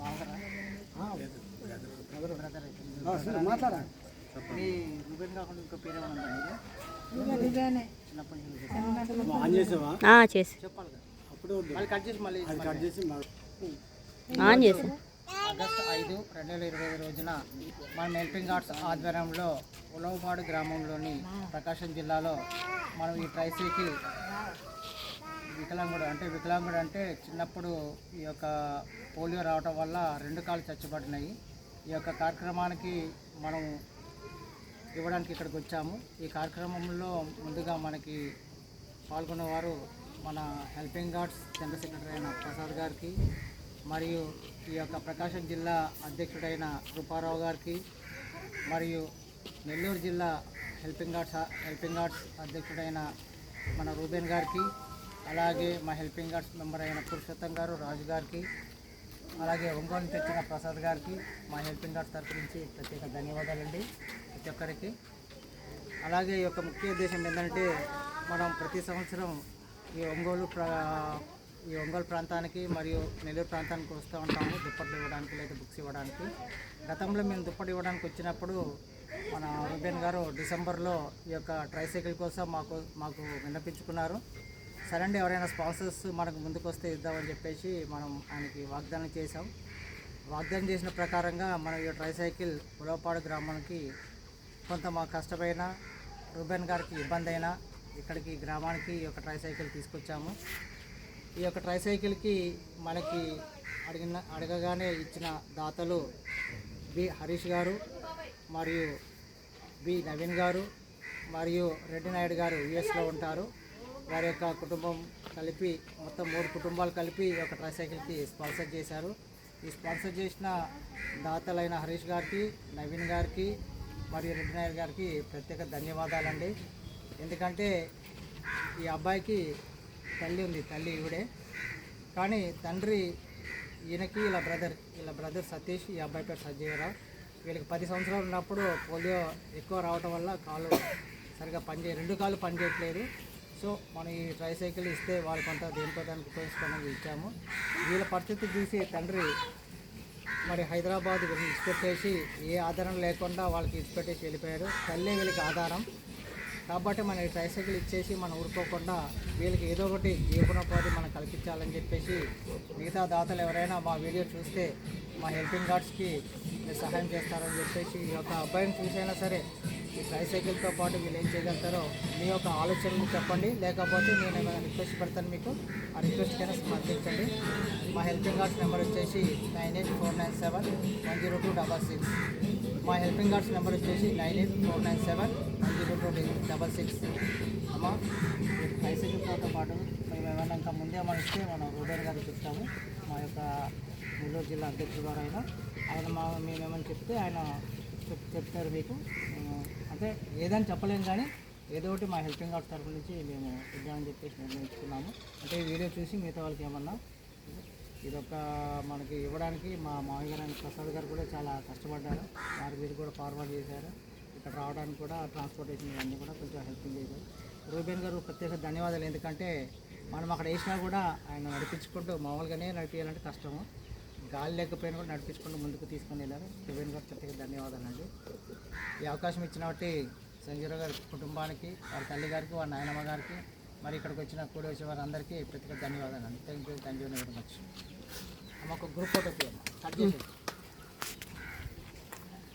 మాట్లాడా పేరు ఆన్ చేసి. మళ్ళీ కట్ చేసి మళ్ళీ చేసి ఆన్ చేసి. ఆగస్టు ఐదు రెండు వేల ఇరవై రోజున మన హెల్పింగ్ ఆర్ట్స్ ఆధ్వర్యంలో ఉలవపాడు గ్రామంలోని ప్రకాశం జిల్లాలో మనం ఈ ట్రైసైకిల్ వికలాంగుడు అంటే వికలాంగుడు అంటే చిన్నప్పుడు ఈ యొక్క పోలియో రావటం వల్ల రెండు కాళ్ళు చచ్చిపడినాయి. ఈ యొక్క కార్యక్రమానికి మనం ఇవ్వడానికి ఇక్కడికి వచ్చాము. ఈ కార్యక్రమంలో ముందుగా మనకి పాల్గొన్నవారు మన హెల్పింగ్ గార్డ్స్ జనరల్ సెక్రటరీ అయిన ప్రసాద్ గారికి మరియు ఈ యొక్క ప్రకాశం జిల్లా అధ్యక్షుడైన రూపారావు గారికి మరియు నెల్లూరు జిల్లా హెల్పింగ్ గార్డ్స్ హెల్పింగ్ గార్డ్స్ అధ్యక్షుడైన మన రూబెన్ గారికి అలాగే మా హెల్పింగ్ గార్డ్స్ మెంబర్ అయిన పురుషోత్తం గారు రాజు గారికి అలాగే ఒంగోలు తెచ్చిన ప్రసాద్ గారికి మా హెల్పింగ్ గార్డ్స్ తరఫు నుంచి ప్రత్యేక ధన్యవాదాలండి ప్రతి ఒక్కరికి. అలాగే ఈ యొక్క ముఖ్య ఉద్దేశం ఏంటంటే మనం ప్రతి సంవత్సరం ఈ ఒంగోలు ప్రా ఈ ఒంగోలు ప్రాంతానికి మరియు నెల్లూరు ప్రాంతానికి వస్తూ ఉంటాము దుప్పట్లు ఇవ్వడానికి లేదా బుక్స్ ఇవ్వడానికి. గతంలో మేము దుప్పటి ఇవ్వడానికి వచ్చినప్పుడు మన రూబెన్ గారు డిసెంబర్లో ఈ యొక్క ట్రైసైకిల్ కోసం మాకు మాకు విన్నపించుకున్నారు. సరే అండి ఎవరైనా స్పాన్సర్స్ మనకు ముందుకు వస్తే ఇద్దామని చెప్పేసి మనం ఆయనకి వాగ్దానం చేశాం. వాగ్దానం చేసిన ప్రకారంగా మనం ఈ ట్రైసైకిల్ ఉలవపాడు గ్రామానికి కొంత మా కష్టమైన రూబెన్ గారికి ఇబ్బంది అయినా ఇక్కడికి గ్రామానికి ఈ యొక్క ట్రైసైకిల్ తీసుకొచ్చాము. ఈ యొక్క ట్రైసైకిల్కి మనకి అడిగిన అడగగానే ఇచ్చిన దాతలు బి హరీష్ గారు మరియు బి నవీన్ గారు మరియు రెడ్డి నాయుడు గారు యుఎస్లో ఉంటారు. వారి యొక్క కుటుంబం కలిపి మొత్తం మూడు కుటుంబాలు కలిపి ఈ యొక్క ట్రైసైకిల్కి స్పాన్సర్ చేశారు. ఈ స్పాన్సర్ చేసిన దాతలైన హరీష్ గారికి నవీన్ గారికి మరియు రెడ్డి నాయుడు గారికి ప్రత్యేక ధన్యవాదాలండి. ఎందుకంటే ఈ అబ్బాయికి తల్లి ఉంది తల్లి ఈవిడే. కానీ తండ్రి ఈయనకి ఇలా బ్రదర్ ఇలా బ్రదర్ సతీష్ ఈ అబ్బాయి పేరు సజ్జీవరావు వీళ్ళకి పది సంవత్సరాలు ఉన్నప్పుడు పోలియో ఎక్కువ రావటం వల్ల కాలు సరిగా పనిచే రెండు కాళ్ళు పనిచేయట్లేదు. సో మనం ఈ ట్రైసైకిల్ ఇస్తే వాళ్ళు కొంత దేనికో దానికి ఉపయోగించుకోవడానికి ఇచ్చాము. వీళ్ళ పరిస్థితి చూసి తండ్రి మరి హైదరాబాద్ ఇచ్చిపెట్టేసి ఏ ఆధారం లేకుండా వాళ్ళకి ఇచ్చిపెట్టేసి వెళ్ళిపోయారు. తల్లే వీళ్ళకి ఆధారం. కాబట్టి మన ఈ ట్రైసైకిల్ ఇచ్చేసి మనం ఊరుకోకుండా వీళ్ళకి ఏదో ఒకటి జీవనోపాధి మనం కల్పించాలని చెప్పేసి మిగతా దాతలు ఎవరైనా మా వీడియో చూస్తే మా హెల్పింగ్ గార్డ్స్కి సహాయం చేస్తారని చెప్పేసి ఈ యొక్క అబ్బాయిని చూసైనా సరే ఈ ట్రైసైకిల్తో పాటు వీళ్ళు ఏం చేయగలుగుతారో మీ యొక్క ఆలోచనలు చెప్పండి. లేకపోతే నేను ఏమైనా రిక్వెస్ట్ పెడతాను మీకు ఆ రిక్వెస్ట్ కైనా స్పందించండి మా హెల్పింగ్ గార్డ్స్ నెంబర్ వచ్చేసి nine eight four nine seven one zero two double six. మా హెల్పింగ్ గార్డ్స్ నెంబర్ వచ్చేసి nine eight four nine seven one zero two double six. అమ్మ ట్రైసైకిల్తో పాటు మేము ఏమైనా ఇంకా ముందే మనం ఇస్తే మనం రూబేర్ గారికి చెప్తాము మా యొక్క నెల్లూరు జిల్లా అధ్యక్షుడు గారు ఆయన ఆయన మా మేమేమని చెప్తే ఆయన చెప్ చెప్తారు మీకు. అంటే ఏదని చెప్పలేము కానీ ఏదో ఒకటి మా హెల్పింగ్ అవుట్ తరఫు నుంచి మేము ఇద్దామని చెప్పేసి నిర్ణయించుకున్నాము. అంటే ఈ వీడియో చూసి మిగతా వాళ్ళకి ఏమన్నా ఇదొక మనకి ఇవ్వడానికి మా మామయ్య గారు ప్రసాద్ గారు కూడా చాలా కష్టపడ్డారు. వారి మీరు కూడా ఫార్వర్డ్ చేశారు. ఇక్కడ రావడానికి కూడా ట్రాన్స్పోర్టేషన్ ఇవన్నీ కూడా కొంచెం హెల్పింగ్ చేశారు. రూబేన్ గారు ప్రత్యేక ధన్యవాదాలు. ఎందుకంటే మనం అక్కడ వేసినా కూడా ఆయన నడిపించుకుంటూ మామూలుగానే నడిపించాలంటే కష్టము. గాలి లేకపోయినా కూడా నడిపించుకుంటూ ముందుకు తీసుకొని వెళ్ళారు. రూబేన్ గారు ప్రత్యేక ధన్యవాదాలు అండి ఈ అవకాశం ఇచ్చిన బట్టి సంజీరావు గారి కుటుంబానికి వారి తల్లి గారికి వారి నాయనమ్మ గారికి మరి ఇక్కడికి వచ్చిన కూడి వచ్చే వారందరికీ ప్రత్యేక ధన్యవాదాలు అండి. Thank you thank you very much ఒక గ్రూప్ ఫోటో కట్ చేసేది